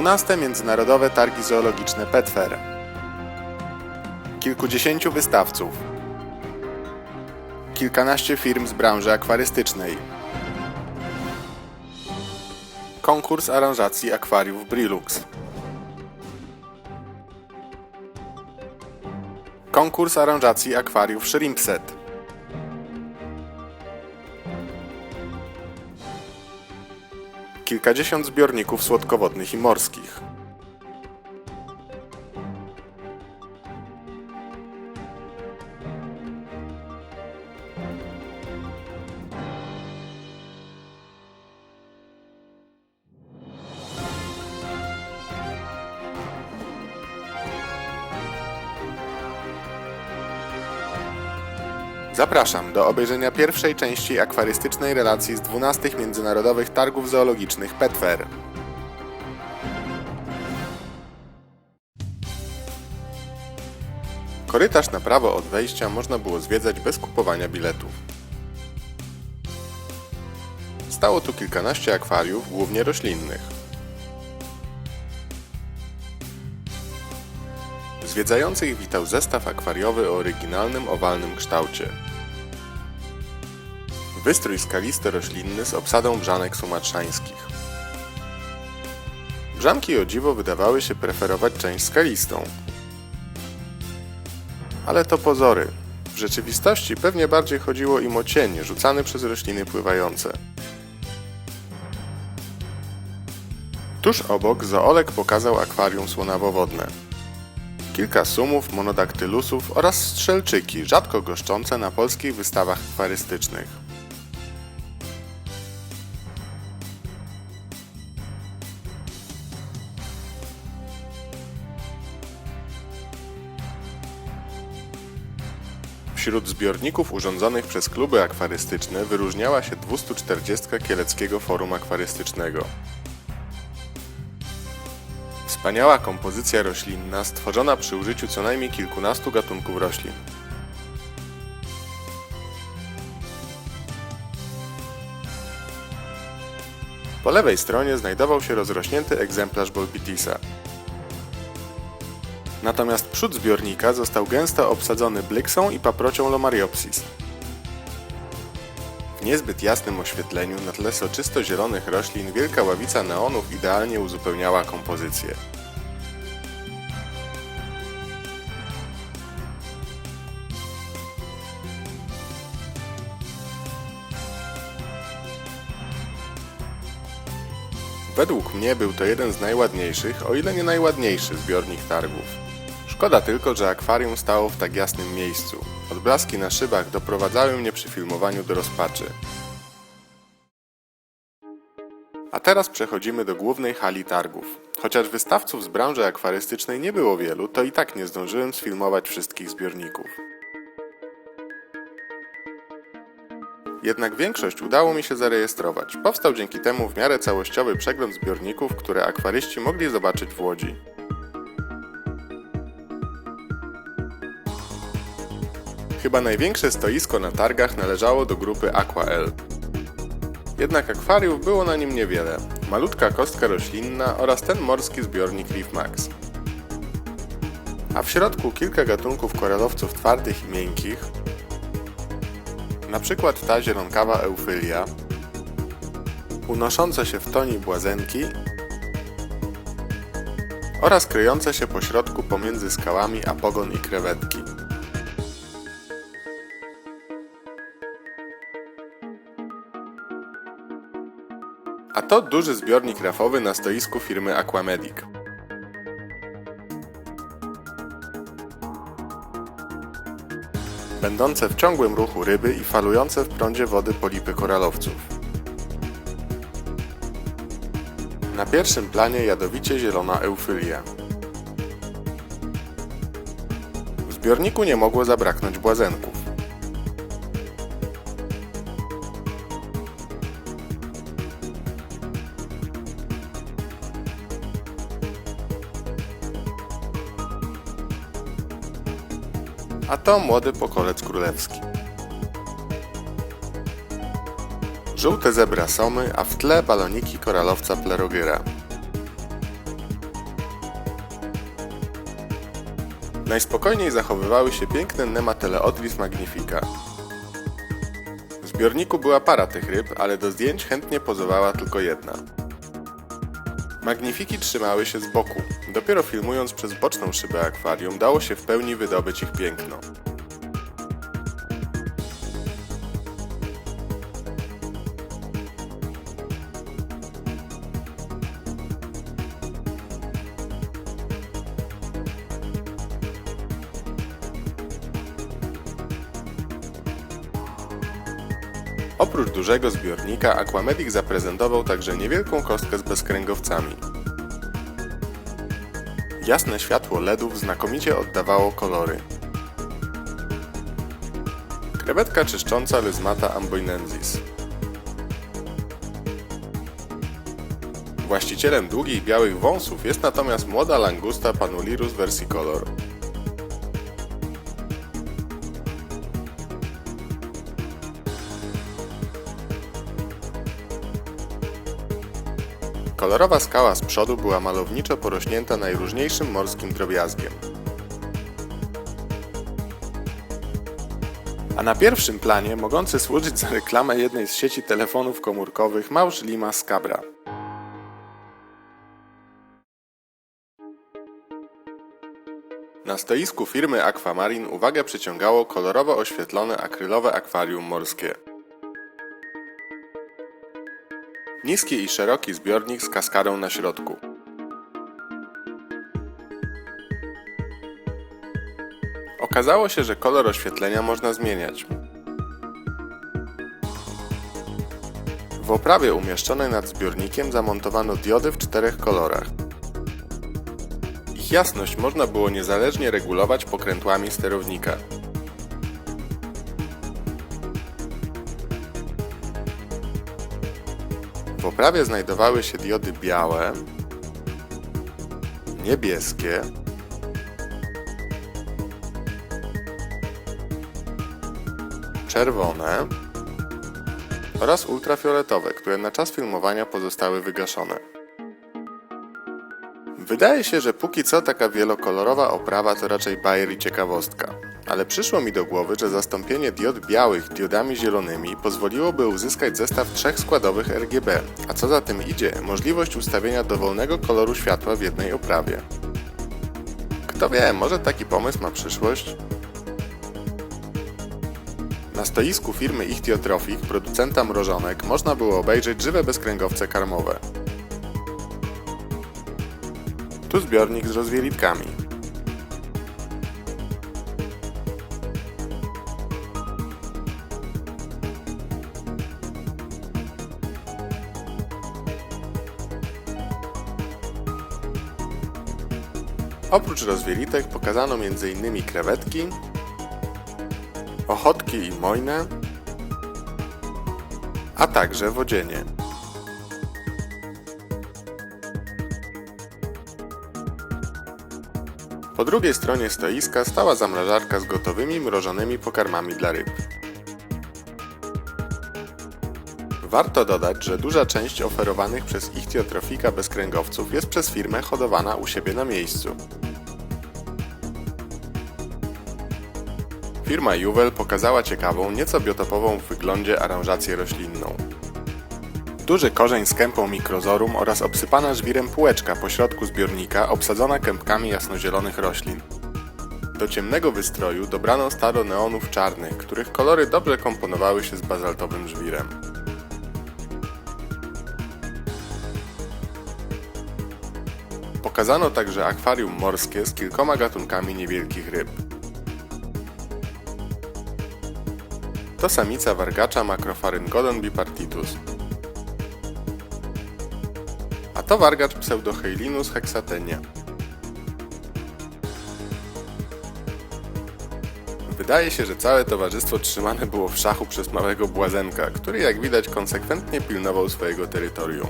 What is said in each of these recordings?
12 Międzynarodowe Targi Zoologiczne Petfair. Kilkudziesięciu wystawców. Kilkanaście firm z branży akwarystycznej. Konkurs aranżacji akwariów Brilux. Konkurs aranżacji akwariów Shrimpset. Kilkadziesiąt zbiorników słodkowodnych i morskich. Zapraszam do obejrzenia pierwszej części akwarystycznej relacji z 12 Międzynarodowych Targów Zoologicznych Petfair. Korytarz na prawo od wejścia można było zwiedzać bez kupowania biletów. Stało tu kilkanaście akwariów, głównie roślinnych. Zwiedzających witał zestaw akwariowy o oryginalnym owalnym kształcie. Wystrój skalisty-roślinny z obsadą brzanek sumatrzańskich. Brzanki o dziwo wydawały się preferować część skalistą. Ale to pozory. W rzeczywistości pewnie bardziej chodziło im o cień rzucany przez rośliny pływające. Tuż obok zoolek pokazał akwarium słonawowodne. Kilka sumów, monodaktylusów oraz strzelczyki, rzadko goszczące na polskich wystawach akwarystycznych. Wśród zbiorników urządzonych przez kluby akwarystyczne wyróżniała się 240 Kieleckiego Forum Akwarystycznego. Wspaniała kompozycja roślinna stworzona przy użyciu co najmniej kilkunastu gatunków roślin. Po lewej stronie znajdował się rozrośnięty egzemplarz Bolbitisa. Natomiast przód zbiornika został gęsto obsadzony blyksą i paprocią Lomariopsis. W niezbyt jasnym oświetleniu na tle soczysto-zielonych roślin wielka ławica neonów idealnie uzupełniała kompozycję. Według mnie był to jeden z najładniejszych, o ile nie najładniejszy zbiornik targów. Szkoda tylko, że akwarium stało w tak jasnym miejscu. Odblaski na szybach doprowadzały mnie przy filmowaniu do rozpaczy. A teraz przechodzimy do głównej hali targów. Chociaż wystawców z branży akwarystycznej nie było wielu, to i tak nie zdążyłem sfilmować wszystkich zbiorników. Jednak większość udało mi się zarejestrować. Powstał dzięki temu w miarę całościowy przegląd zbiorników, które akwaryści mogli zobaczyć w Łodzi. Chyba największe stoisko na targach należało do grupy AquaL. Jednak akwariów było na nim niewiele. Malutka kostka roślinna oraz ten morski zbiornik Reef Max. A w środku kilka gatunków koralowców twardych i miękkich, na przykład ta zielonkawa eufylia, unoszące się w toni błazenki oraz kryjące się po środku pomiędzy skałami apogon i krewetki. A to duży zbiornik rafowy na stoisku firmy Aquamedic. Będące w ciągłym ruchu ryby i falujące w prądzie wody polipy koralowców. Na pierwszym planie jadowicie zielona eufylia. W zbiorniku nie mogło zabraknąć błazenków. a to młody pokolec królewski. Żółte zebra somy, a w tle baloniki koralowca plerogyra. Najspokojniej zachowywały się piękne nematele Odlis magnifica. W zbiorniku była para tych ryb, ale do zdjęć chętnie pozowała tylko jedna. Magnifiki trzymały się z boku. Dopiero filmując przez boczną szybę akwarium dało się w pełni wydobyć ich piękno. Oprócz dużego zbiornika Aquamedic zaprezentował także niewielką kostkę z bezkręgowcami. Jasne światło LEDów znakomicie oddawało kolory. Krewetka czyszcząca Lysmata amboinensis. Właścicielem długich białych wąsów jest natomiast młoda langusta Panulirus versicolor. Kolorowa skała z przodu była malowniczo porośnięta najróżniejszym morskim drobiazgiem. A na pierwszym planie, mogący służyć za reklamę jednej z sieci telefonów komórkowych, małż Lima Scabra. Na stoisku firmy Aquamarin uwagę przyciągało kolorowo oświetlone akrylowe akwarium morskie. Niski i szeroki zbiornik z kaskadą na środku. Okazało się, że kolor oświetlenia można zmieniać. W oprawie umieszczonej nad zbiornikiem zamontowano diody w czterech kolorach. Ich jasność można było niezależnie regulować pokrętłami sterownika. W oprawie znajdowały się diody białe, niebieskie, czerwone oraz ultrafioletowe, które na czas filmowania pozostały wygaszone. Wydaje się, że póki co taka wielokolorowa oprawa to raczej bajer i ciekawostka. Ale przyszło mi do głowy, że zastąpienie diod białych diodami zielonymi pozwoliłoby uzyskać zestaw trzech składowych RGB, a co za tym idzie, możliwość ustawienia dowolnego koloru światła w jednej oprawie. Kto wie, może taki pomysł ma przyszłość? Na stoisku firmy Ichtiotrofik, producenta mrożonek, można było obejrzeć żywe bezkręgowce karmowe. Tu zbiornik z rozwielitkami. Oprócz rozwielitek pokazano m.in. krewetki, ochotki i mojne, a także wodzienie. Po drugiej stronie stoiska stała zamrażarka z gotowymi mrożonymi pokarmami dla ryb. Warto dodać, że duża część oferowanych przez Ichtiotrofika bezkręgowców jest przez firmę hodowana u siebie na miejscu. Firma Juwel pokazała ciekawą, nieco biotopową w wyglądzie aranżację roślinną. Duży korzeń z kępą mikrozorum oraz obsypana żwirem półeczka pośrodku zbiornika obsadzona kępkami jasnozielonych roślin. Do ciemnego wystroju dobrano stado neonów czarnych, których kolory dobrze komponowały się z bazaltowym żwirem. Pokazano także akwarium morskie z kilkoma gatunkami niewielkich ryb. To samica wargacza Macropharyngodon bipartitus. To wargacz Pseudoheilinus hexatenia. Wydaje się, że całe towarzystwo trzymane było w szachu przez małego błazenka, który jak widać konsekwentnie pilnował swojego terytorium.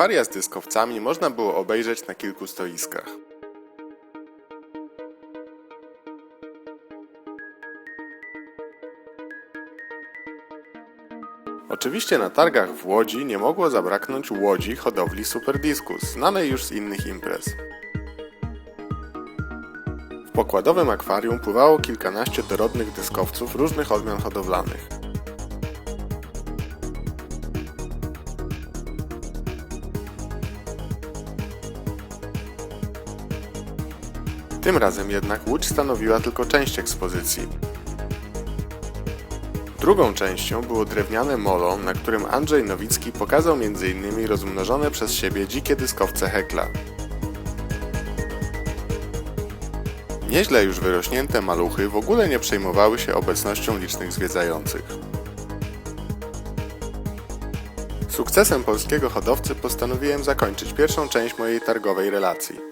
Akwaria z dyskowcami można było obejrzeć na kilku stoiskach. Oczywiście na targach w Łodzi nie mogło zabraknąć łodzi hodowli Superdiskus, znanej już z innych imprez. W pokładowym akwarium pływało kilkanaście dorodnych dyskowców różnych odmian hodowlanych. Tym razem jednak łódź stanowiła tylko część ekspozycji. Drugą częścią było drewniane molo, na którym Andrzej Nowicki pokazał m.in. rozmnożone przez siebie dzikie dyskowce Hekla. Nieźle już wyrośnięte maluchy w ogóle nie przejmowały się obecnością licznych zwiedzających. Sukcesem polskiego hodowcy postanowiłem zakończyć pierwszą część mojej targowej relacji.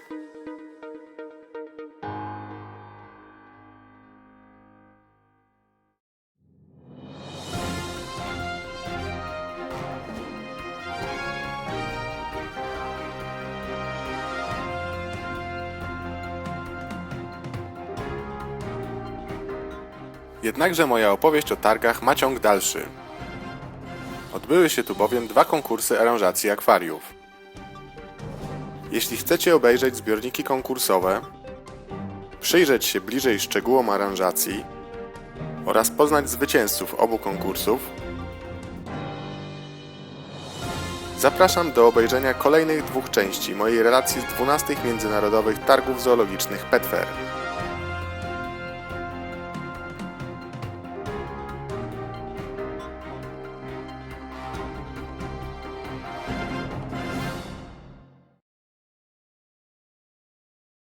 Jednakże moja opowieść o targach ma ciąg dalszy. Odbyły się tu bowiem dwa konkursy aranżacji akwariów. Jeśli chcecie obejrzeć zbiorniki konkursowe, przyjrzeć się bliżej szczegółom aranżacji oraz poznać zwycięzców obu konkursów, zapraszam do obejrzenia kolejnych dwóch części mojej relacji z 12 międzynarodowych targów zoologicznych Petfair.